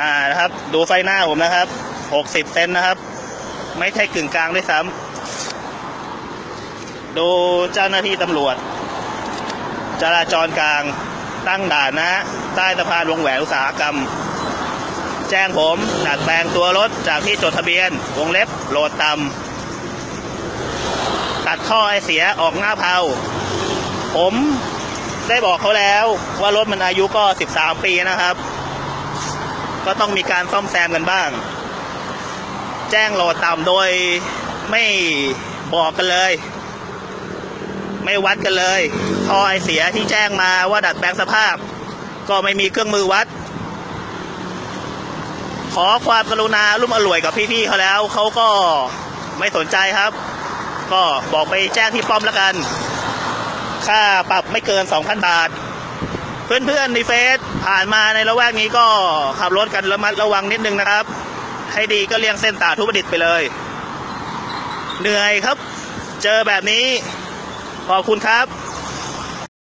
อ่านะครับ ดูไฟหน้าผมนะครับหกสิบเซนนะครับ ไม่ใช่กึ่งกลางด้วยซ้ำดูเจ้าหน้าที่ตำรวจ จราจรกลางตั้งด่านนะฮะใต้สะพานวงแหวนอุตสาหกรรม แจ้งผมดัดแปลงตัวรถจากที่จดทะเบียน วงเล็บโหลดต่ำตัดท่อไอเสียออกหน้าเพาผมได้บอกเขาแล้วว่ารถมันอายุก็ 13 ปีนะครับ ก็ต้องมีการซ่อมแซมกันบ้าง แจ้งโหลดต่ำโดยไม่บอกกันเลย ไม่วัดกันเลยท่อไอเสียที่แจ้งมาว่าดัดแปลงสภาพ ก็ไม่มีเครื่องมือวัด ขอความกรุณาร่มอร่วยกับพี่ๆเขาแล้วเขาก็ไม่สนใจครับ ก็บอกไปแจ้งที่ป้อมแล้วกัน ค่าปรับไม่เกิน 2,000 บาท เพื่อนๆในเฟซผ่านมาในละแวกนี้ก็ขับรถกันระมัดระวังนิดนึงนะครับ ให้ดีก็เลี่ยงเส้นตาทุบดิตไปเลย เหนื่อยครับ เจอแบบนี้ ขอบคุณครับ